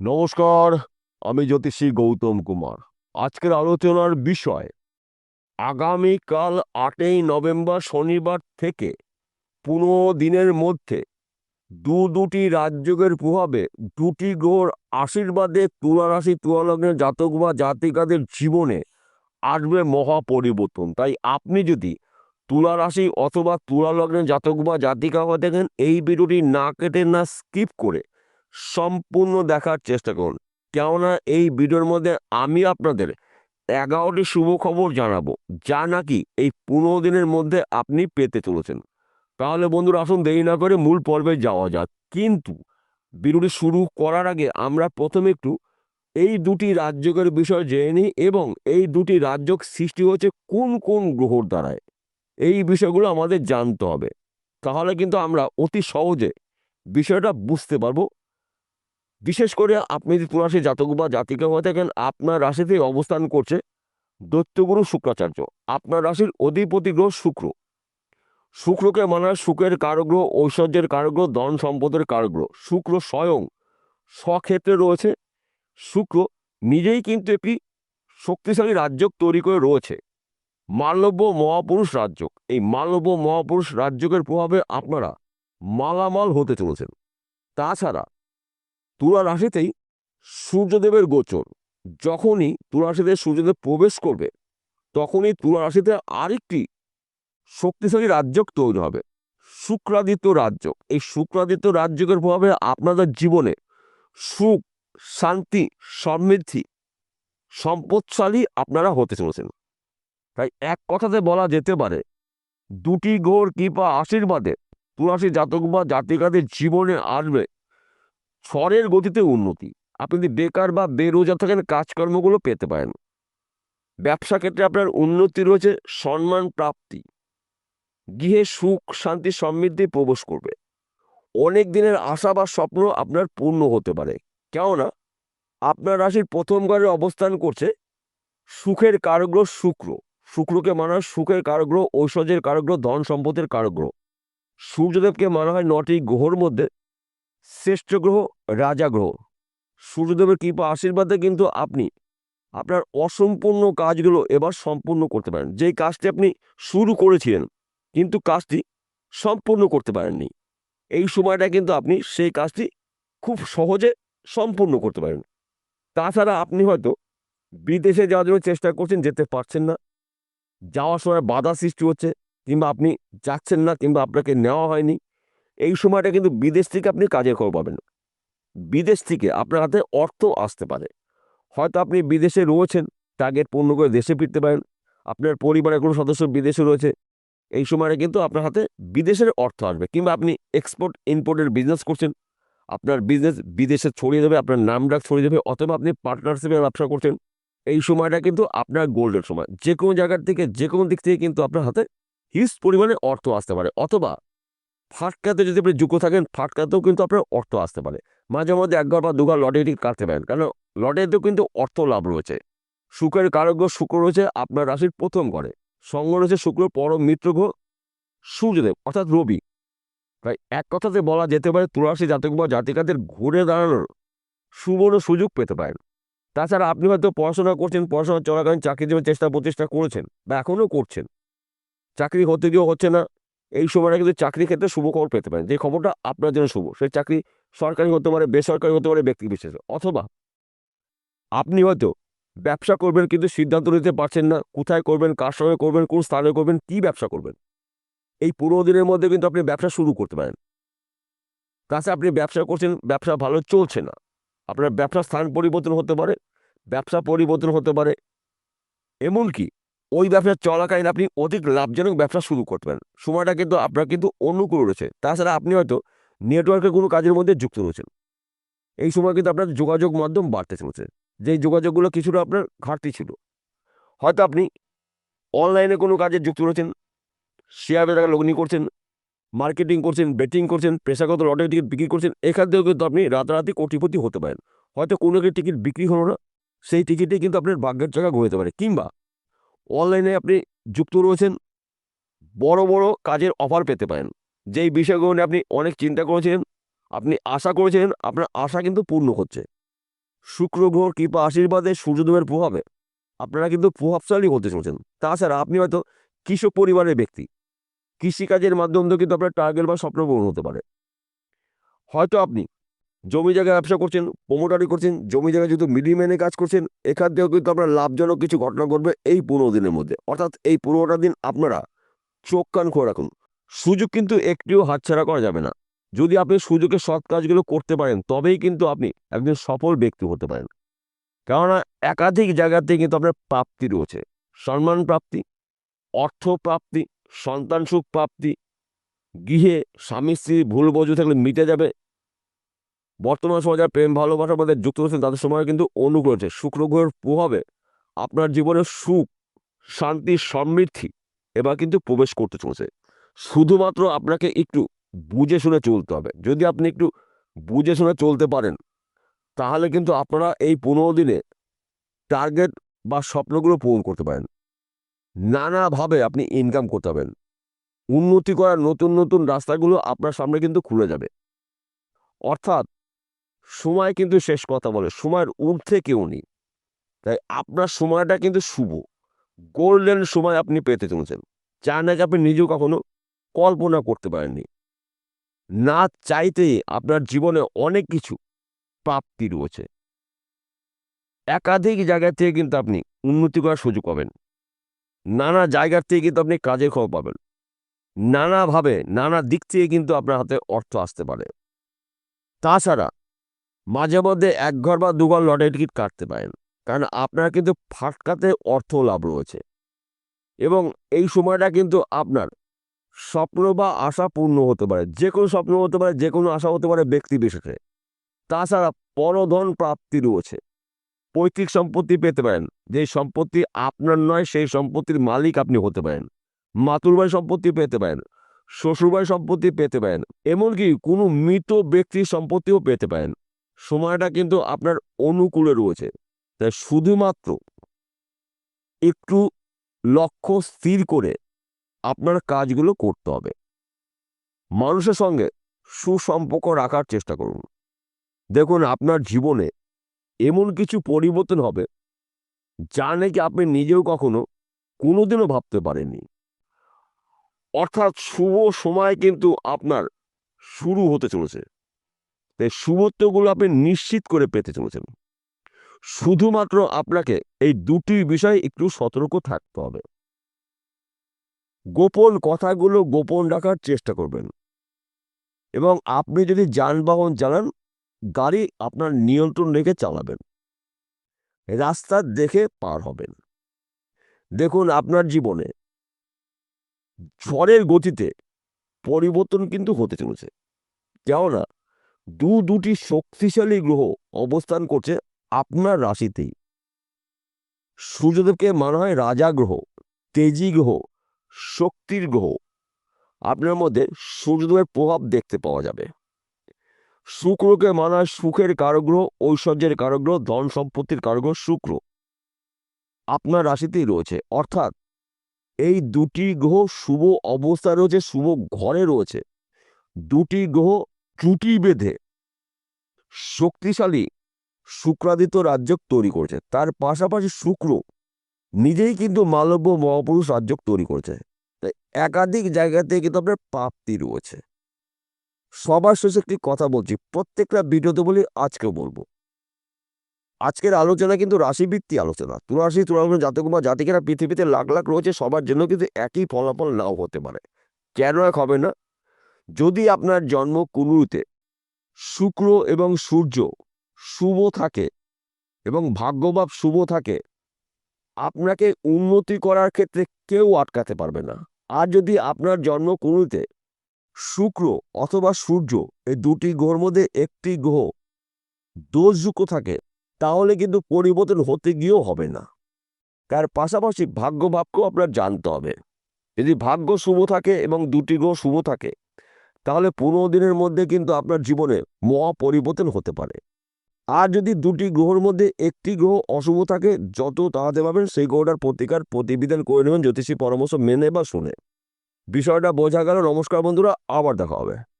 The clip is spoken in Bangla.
নমস্কার, আমি জ্যোতিষী গৌতম কুমার। আজকের আলোচনার বিষয়, আগামীকাল আটই নভেম্বর শনিবার থেকে পনেরো দিনের মধ্যে দু দুটি রাজযোগের প্রভাবে দুটি গ্রহর আশীর্বাদে তুলা রাশি তুলা জাতক বা জাতিকাদের জীবনে আসবে মহা পরিবর্তন তাই আপনি যদি তুলা রাশি অথবা তুলা লগ্নের জাতক বা জাতিকা হয়ে থাকেন, এই ভিডিওটি না কেটে না স্কিপ করে সম্পূর্ণ দেখার চেষ্টা করুন। কেননা এই ভিডিওর মধ্যে আমি আপনাদের এগারোটি শুভ খবর জানাব, যা নাকি এই পনেরো দিনের মধ্যে আপনি পেতে চলেছেন। তাহলে বন্ধুরা আসুন দেরি না করে মূল পর্বে যাওয়া যাক। কিন্তু ভিডিওটি শুরু করার আগে আমরা প্রথমে একটু এই দুটি রাজ্যকের বিষয় জেনে নিই এবং এই দুটি রাজ্যক সৃষ্টি হচ্ছে কোন কোন গ্রহর দ্বারায়। এই বিষয়গুলো আমাদের জানতে হবে। তাহলে কিন্তু আমরা অতি সহজে বিষয়টা বুঝতে পারব। বিশেষ করে আপনি যদি তুলাশী জাতক বা জাতিকা হয়ে থাকেন, আপনার রাশিতে অবস্থান করছে দৈত্যগুরু শুক্রাচার্য। আপনার রাশির অধিপতি গ্রহ শুক্র। শুক্রকে মানা হয় সুখের কারগ্রহ, ঐশ্বর্যের কারগ্রহ, ধন সম্পদের কারগ্রহ। শুক্র স্বয়ং স্বক্ষেত্রে রয়েছে। শুক্র নিজেই কিন্তু একটি শক্তিশালী রাজ্য তৈরি করে রয়েছে। মালব্য মহাপুরুষ রাজ্য এই মালব্য মহাপুরুষ রাজ্যকের প্রভাবে আপনারা মালামাল হতে চলেছেন। তাছাড়া তুলা রাশিতেই সূর্যদেবের গোচর। যখনই তুলা রাশিতে সূর্যদেব প্রবেশ করবে, তখনই তুলা রাশিতে আরেকটি শক্তিশালী রাজ্য তৈরি হবে, শুক্রাদিত্য রাজ্য এই শুক্রাদিত্য রাজ্যকের প্রভাবে আপনাদের জীবনে সুখ, শান্তি, সমৃদ্ধি, সম্পদশালী আপনারা হতে চলেছেন। তাই এক কথাতে বলা যেতে পারে, দুটি ঘোর কৃপা আশীর্বাদে তুলাসী জাতক বা জাতিকাদের জীবনে আসবে স্বরের গতিতে উন্নতি। আপনি যদি বেকার বা বেরোজগার থাকেন, কাজকর্মগুলো পেতে পারেন। ব্যবসা ক্ষেত্রে আপনার উন্নতি রয়েছে সম্মান প্রাপ্তি। গৃহে সুখ, শান্তি, সমৃদ্ধি প্রবেশ করবে। অনেক দিনের আশা বা স্বপ্ন আপনার পূর্ণ হতে পারে। কেননা, আপনার রাশির প্রথম ঘরে অবস্থান করছে সুখের কারগ্রহ শুক্র। শুক্রকে মানা হয় সুখের কারগ্রহ ঐশ্বর্যের কারগ্রহ ধন সম্পদের কারগ্রহ। সূর্যদেবকে মানা হয় নটি গ্রহর মধ্যে। শ্রেষ্ঠ গ্রহ রাজা গ্রহ সূর্যদেবের কৃপা আশীর্বাদে কিন্তু আপনি আপনার অসম্পূর্ণ কাজগুলো এবার সম্পূর্ণ করতে পারেন। যেই কাজটি আপনি শুরু করেছিলেন, কিন্তু কাজটি সম্পূর্ণ করতে পারেননি। এই সময়টা কিন্তু আপনি সেই কাজটি খুব সহজে সম্পূর্ণ করতে পারেন। তাছাড়া আপনি হয়তো বিদেশে যাওয়ার জন্য চেষ্টা করছেন, যেতে পারছেন না। যাওয়ার সময় বাধা সৃষ্টি হচ্ছে, কিংবা আপনি যাচ্ছেন না, কিংবা আপনাকে নেওয়া হয়নি। এই সময়টা কিন্তু বিদেশ থেকে আপনি কাজের খবর পাবেন। বিদেশ থেকে আপনার হাতে অর্থ আসতে পারে। হয়তো আপনি বিদেশে রয়েছেন টার্গেট পূর্ণ করে দেশে ফিরতে পারেন, আপনার পরিবারের কোনো সদস্য বিদেশে রয়েছে, এই সময়টা কিন্তু আপনার হাতে বিদেশের অর্থ আসবে কিংবা আপনি এক্সপোর্ট ইম্পোর্টের বিজনেস করছেন, আপনার বিজনেস বিদেশে ছড়িয়ে দেবে, আপনার নাম ডাক ছড়িয়ে দেবে, অথবা আপনি পার্টনারশিপের ব্যবসা করছেন, এই সময়টা কিন্তু আপনার গোল্ডের সময়। যে কোনো জায়গার থেকে যে কোনো দিক থেকে কিন্তু আপনার হাতে হিউজ পরিমাণে অর্থ আসতে পারে, অথবা ফাটকাতে যদি আপনি যুক্ত থাকেন, ফাটকাতেও কিন্তু আপনার অর্থ আসতে পারে। মাঝে মধ্যে একবার বা দুবার লটারি কাটতে পারেন কারণ লটারিতেও কিন্তু অর্থ লাভ রয়েছে। শুক্রের কারক শুক্র রয়েছে আপনার রাশির প্রথম ঘরে। সঙ্গ রয়েছে শুক্র পরম মিত্র গ্রহ সূর্যদেব, অর্থাৎ রবি। তাই এক কথাতে বলা যেতে পারে তুলারাশি জাতক বা জাতিকাদের ঘুরে দাঁড়ানোর সুবর্ণ সুযোগ পেতে পারেন। তাছাড়া আপনি হয়তো পড়াশোনা করছেন, পড়াশোনা চলাকালীন চাকরির জন্য চেষ্টা প্রচেষ্টা করেছেন বা এখনও করছেন। চাকরি হতে গিয়েও হচ্ছে না। এই সময়টা কিন্তু চাকরি ক্ষেত্রে শুভ খবর পেতে পারেন। যে খবরটা আপনার জন্য শুভ সেই চাকরি সরকারি হতে পারে, বেসরকারি হতে পারে, ব্যক্তি বিশেষ। অথবা আপনি হয়তো ব্যবসা করবেন কিন্তু সিদ্ধান্ত নিতে পারছেন না, কোথায় করবেন, কার সঙ্গে করবেন, কোন স্থানে করবেন, কি ব্যবসা করবেন। এই পনেরো দিনের মধ্যে কিন্তু আপনি ব্যবসা শুরু করতে পারেন। তাছাড়া আপনি ব্যবসা করছেন, ব্যবসা ভালো চলছে না। আপনার ব্যবসার স্থান পরিবর্তন হতে পারে, ব্যবসা পরিবর্তন হতে পারে। এমনকি ওই ব্যবসা চলাকালীন আপনি অধিক লাভজনক ব্যবসা শুরু করবেন। সময়টা কিন্তু আপনার কিন্তু অনুকূল রয়েছে। তাছাড়া আপনি হয়তো নেটওয়ার্কের কোনো কাজের মধ্যে যুক্ত রয়েছেন। এই সময় কিন্তু আপনার যোগাযোগ মাধ্যম বাড়তে চলেছে। যেই যোগাযোগগুলো কিছুটা আপনার ঘাটতি ছিল। হয়তো আপনি অনলাইনে কোনো কাজে যুক্ত রয়েছেন শেয়ার বাজারে লগ্নি করছেন মার্কেটিং করছেন বেটিং করছেন, পেশাগত লটারি টিকিট বিক্রি করছেন, এখান থেকেও কিন্তু আপনি রাতারাতি কোটিপতি হতে পারেন। হয়তো কোনো একটি টিকিট বিক্রি হলো না, সেই টিকিটে কিন্তু আপনার ভাগ্যের জায়গা গড়ে পারে। কিংবা অনলাইনে আপনি যুক্ত রয়েছেন, বড় বড় কাজের অফার পেতে পারেন। যেই বিষয়গুলো নিয়ে আপনি অনেক চিন্তা করেছেন, আপনি আশা করেছেন, আপনার আশা কিন্তু পূর্ণ হচ্ছে। শুক্র গ্রহর কৃপা আশীর্বাদে সূর্যদেবের প্রভাবে আপনারা কিন্তু প্রভাবশালী হতে চলেছেন। তাছাড়া আপনি হয়তো কৃষক পরিবারের ব্যক্তি। কৃষিকাজের মাধ্যম কিন্তু আপনার টার্গেট বা স্বপ্ন পূরণ হতে পারে। হয়তো আপনি জমি জায়গায় ব্যবসা করছেন প্রমোটারি করছেন, জমি জায়গায় যেহেতু মিডিল ম্যানে কাজ করছেন এখান থেকেও কিন্তু আপনার লাভজনক কিছু ঘটনা ঘটবে এই পনেরো দিনের মধ্যে। অর্থাৎ এই পনেরোটা দিন আপনারা চোখ কান খোলা রাখুন। সুযোগ কিন্তু একটিও হাতছাড়া করা যাবে না। যদি আপনি সুযোগের সৎ কাজগুলো করতে পারেন, তবেই কিন্তু আপনি একজন সফল ব্যক্তি হতে পারেন। কেননা একাধিক জায়গাতে কিন্তু আপনার প্রাপ্তি রয়েছে। সম্মান প্রাপ্তি, অর্থ প্রাপ্তি, সন্তান সুখ প্রাপ্তি, গৃহে স্বামী স্ত্রী ভুল বোঝো থাকলে মিটে যাবে বর্তমান সময় যারা প্রেম ভালোবাসার মধ্যে যুক্ত হচ্ছেন তাদের সময় কিন্তু হচ্ছে। শুক্র গ্রহের প্রভাবে আপনার জীবনে সুখ, শান্তি, সমৃদ্ধি এবার কিন্তু প্রবেশ করতে চলেছে। শুধুমাত্র আপনাকে একটু বুঝে শুনে চলতে হবে। যদি আপনি একটু বুঝে শুনে চলতে পারেন, তাহলে কিন্তু আপনারা এই পনেরো দিনে টার্গেট বা স্বপ্নগুলো পূরণ করতে পারেন। নানাভাবে আপনি ইনকাম করতে পারবেন। উন্নতি করার নতুন নতুন রাস্তাগুলো আপনার সামনে কিন্তু খুলে যাবে। অর্থাৎ সময় কিন্তু শেষ কথা বলে, সময়ের ঊর্ধ্বে কেউ নেই। তাই আপনার সময়টা কিন্তু শুভ। গোল্ডেন সময় আপনি পেতে চলেছেন। যা নাকি আপনি নিজেও কখনো কল্পনা করতে পারেননি। না চাইতেই আপনার জীবনে অনেক কিছু প্রাপ্তি রয়েছে। একাধিক জায়গা থেকে কিন্তু আপনি উন্নতি করার সুযোগ পাবেন। নানা জায়গার থেকে কিন্তু আপনি কাজের খবর পাবেন। নানাভাবে, নানা দিক থেকে কিন্তু আপনার হাতে অর্থ আসতে পারে। তাছাড়া মাঝে মধ্যে এক ঘর বা দুঘর লটারি টিকিট কাটতে পারেন। কারণ আপনার কিন্তু ফাটকাতে অর্থ লাভ রয়েছে। এবং এই সময়টা কিন্তু আপনার স্বপ্ন বা আশা পূর্ণ হতে পারে। যে কোনো স্বপ্ন হতে পারে, যে কোনো আশা হতে পারে ব্যক্তি বিশেষে। তাছাড়া পরধন প্রাপ্তি রয়েছে। পৈতৃক সম্পত্তি পেতে পারেন। যে সম্পত্তি আপনার নয়, সেই সম্পত্তির মালিক আপনি হতে পারেন। মাতুরবাই সম্পত্তি পেতে পারেন। শ্বশুরবাই সম্পত্তি পেতে পারেন। এমনকি কোনো মৃত ব্যক্তির সম্পত্তিও পেতে পারেন। সময়টা কিন্তু আপনার অনুকূলে রয়েছে। তাই শুধুমাত্র একটু লক্ষ্য স্থির করে আপনার কাজগুলো করতে হবে। মানুষের সঙ্গে সুসম্পর্ক রাখার চেষ্টা করুন। দেখুন, আপনার জীবনে এমন কিছু পরিবর্তন হবে যা নাকি আপনি নিজেও কখনো কোনোদিনও ভাবতে পারেননি। অর্থাৎ শুভ সময় কিন্তু আপনার শুরু হতে চলেছে। তাই শুভত্বগুলো আপনি নিশ্চিত করে পেতে চলেছেন। শুধুমাত্র আপনাকে এই দুটি বিষয়ে একটু সতর্ক থাকতে হবে। গোপন কথাগুলো গোপন রাখার চেষ্টা করবেন। এবং আপনি যদি যানবাহন চালান, গাড়ি আপনার নিয়ন্ত্রণ রেখে চালাবেন। রাস্তা দেখে পার হবেন। দেখুন আপনার জীবনে ঝড়ের গতিতে পরিবর্তন কিন্তু হতে চলেছে। কেননা দু দুটি শক্তিশালী গ্রহ অবস্থান করছে আপনার রাশিতেই। সূর্যদেবকে মানা হয় রাজা গ্রহ, তেজি গ্রহ, শক্তির গ্রহ। আপনার মধ্যে সূর্যদেবের প্রভাব দেখতে পাওয়া যাবে। শুক্রকে মানা সুখের কারগ্রহ ঐশ্বর্যের কারগ্রহ ধন সম্পত্তির কারগ্রহ শুক্র। আপনার রাশিতেই রয়েছে, অর্থাৎ এই দুটি গ্রহ শুভ অবস্থায় রয়েছে, শুভ ঘরে রয়েছে। দুটি গ্রহ জুটি বেঁধে শক্তিশালী শুক্রাদিত্য রাজ্য তৈরি করেছে। তার পাশাপাশি শুক্র নিজেই কিন্তু মালব্য মহাপুরুষ রাজ্য তৈরি করেছে। তাই একাধিক জায়গাতে কিন্তু আপনার প্রাপ্তি রয়েছে। সবার শেষে একটি কথা বলছি, প্রত্যেকটা ভিডিওতে বলি, আজকেও বলব। আজকের আলোচনা কিন্তু রাশিভিত্তিক আলোচনা। তুলারাশি তুলারাশি জাতক বা জাতিকেরা পৃথিবীতে লাখ লাখ রয়েছে, সবার জন্য কিন্তু একই ফলাফল নাও হতে পারে। কেন এক হবে না যদি আপনার জন্ম কুলুতে শুক্র এবং সূর্য শুভ থাকে এবং ভাগ্যভাব শুভ থাকে, আপনাকে উন্নতি করার ক্ষেত্রে কেউ আটকাতে পারবে না। আর যদি আপনার জন্ম কুলুতে শুক্র অথবা সূর্য এই দুটি গ্রহের মধ্যে একটি গ্রহ দোষযুক্ত থাকে, তাহলে কিন্তু পরিবর্তন হতে গিয়েও হবে না। তার পাশাপাশি ভাগ্যভাবকেও আপনার জানতে হবে। যদি ভাগ্য শুভ থাকে এবং দুটি গ্রহ শুভ থাকে তাহলে পনেরো দিনের মধ্যে কিন্তু আপনার জীবনে মহা পরিবর্তন হতে পারে। আর যদি দুটি গ্রহর মধ্যে একটি গ্রহ অশুভ থাকে, যত তাড়াতে পাবেন সেই গ্রহটার প্রতিকার প্রতিবেদন করে নেবেন, জ্যোতিষী পরামর্শ মেনে বা শুনে। বিষয়টা বোঝা গেল, নমস্কার বন্ধুরা, আবার দেখা হবে।